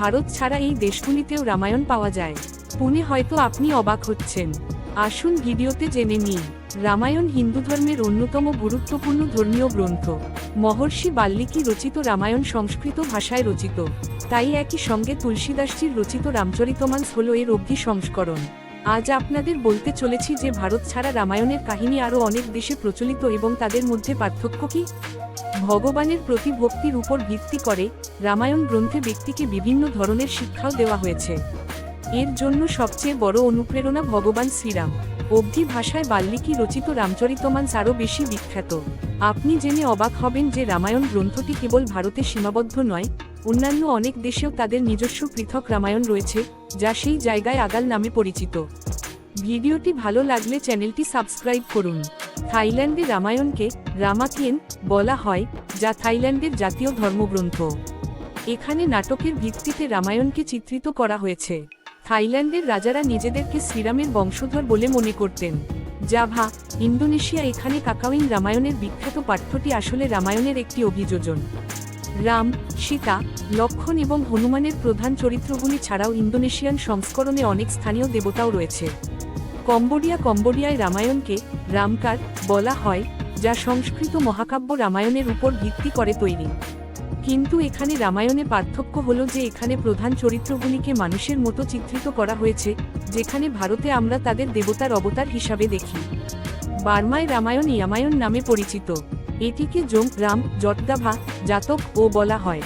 ভারত ছাড়া এই দেশগুলিতেও রামায়ণ পাওয়া যায়। পুনে হয়তো আপনি অবাক হচ্ছেন। আসুন ভিডিওতে জেনে নিন রামায়ণ হিন্দু ধর্মের অন্যতম গুরুত্বপূর্ণ ধর্মীয় গ্রন্থ। মহর্ষি বাল্মীকি রচিত রামায়ণ সংস্কৃত ভাষায় রচিত। তাই একই সঙ্গে তুলসীদাসজির রচিত রামচরিতমানস হল এর অবধি সংস্করণ। আজ আপনাদের বলতে চলেছি যে ভারত ছাড়া রামায়ণের কাহিনী আরও অনেক দেশে প্রচলিত এবং তাদের মধ্যে পার্থক্য কি? ভগবানের প্রতি ভক্তির উপর ভিত্তি করে রামায়ণ গ্রন্থে ব্যক্তিকে বিভিন্ন ধরনের শিক্ষাও দেওয়া হয়েছে। এর জন্য সবচেয়ে বড় অনুপ্রেরণা ভগবান শ্রীরাম। অবধি ভাষায় বাল্মীকি রচিত রামচরিতমানস আরও বেশি বিখ্যাত। আপনি জেনে অবাক হবেন যে রামায়ণ গ্রন্থটি কেবল ভারতে সীমাবদ্ধ নয়, অন্যান্য অনেক দেশেও তাদের নিজস্ব পৃথক রামায়ণ রয়েছে, যা সেই জায়গায় আগাল নামে পরিচিত। ভিডিওটি ভালো লাগলে চ্যানেলটি সাবস্ক্রাইব করুন। থাইল্যান্ডে রামায়ণকে রামাকিয়েন বলা হয়, যা থাইল্যান্ডের জাতীয় ধর্মগ্রন্থ। এখানে নাটকের ভিত্তিতে রামায়ণকে চিত্রিত করা হয়েছে। থাইল্যান্ডের রাজারা নিজেদেরকে শ্রীরামের বংশধর বলে মনে করতেন। জাভা, ইন্দোনেশিয়া এখানে কাকাউইন রামায়ণের বিখ্যাত পাঠ্যটি আসলে রামায়ণের একটি অভিযোজন। রাম, সীতা, লক্ষণ এবং হনুমানের প্রধান চরিত্রগুলি ছাড়াও ইন্দোনেশিয়ান সংস্করণে অনেক স্থানীয় দেবতাও রয়েছে। কম্বোডিয়া কম্বোডিয়ায় রামায়ণকে রামকার বলা হয়, যা সংস্কৃত মহাকাব্য রামায়ণের উপর ভিত্তি করে তৈরি। কিন্তু এখানে রামায়ণে পার্থক্য হলো যে এখানে প্রধান চরিত্রগুলিকে মানুষের মতো চিত্রিত করা হয়েছে, যেখানে ভারতে আমরা তাদের দেবতার অবতার হিসাবে দেখি। বার্মায় রামায়ণ ইয়ামায়ণ নামে পরিচিত। এটিকে যোম, রাম জটদাভা জাতক ও বলা হয়।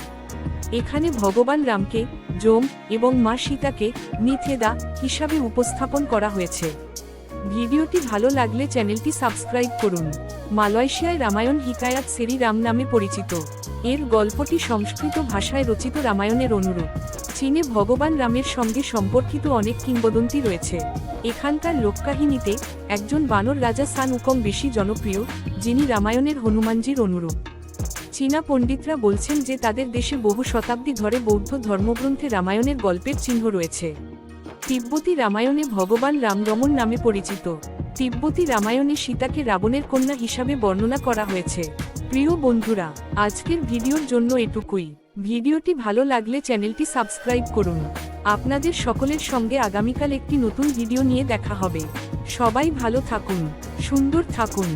এখানে ভগবান রামকে যোম এবং মা সীতাকে নিথেদা হিসাবে উপস্থাপন করা হয়েছে। ভিডিওটি ভালো লাগলে চ্যানেলটি সাবস্ক্রাইব করুন। মালয়েশিয়ায় রামায়ণ হিকায়াত সেরি রাম নামে পরিচিত। এর গল্পটি সংস্কৃত ভাষায় রচিত রামায়ণের অনুরূপ। চীনে ভগবান রামের সঙ্গে সম্পর্কিত অনেক কিংবদন্তি রয়েছে। এখানকার লোককাহিনীতে একজন বানর রাজা সান উকং বেশি জনপ্রিয়, যিনি রামায়ণের হনুমানজির অনুরূপ। চীনা পণ্ডিতরা বলছেন যে তাদের দেশে বহু শতাব্দী ধরে বৌদ্ধ ধর্মগ্রন্থে রামায়ণের গল্পের চিহ্ন রয়েছে। তিব্বতী রামায়ণে ভগবান রামরমন নামে পরিচিত। তিব্বতী রামায়ণে সীতাকে রাবণের কন্যা হিসাবে বর্ণনা করা হয়েছে। প্রিয় বন্ধুরা, আজকের ভিডিওর জন্য এটুকুই। ভিডিওটি ভালো লাগলে চ্যানেলটি সাবস্ক্রাইব করুন। আপনাদের সকলের সঙ্গে আগামীকাল একটি নতুন ভিডিও নিয়ে দেখা হবে। সবাই ভালো থাকুন, সুন্দর থাকুন।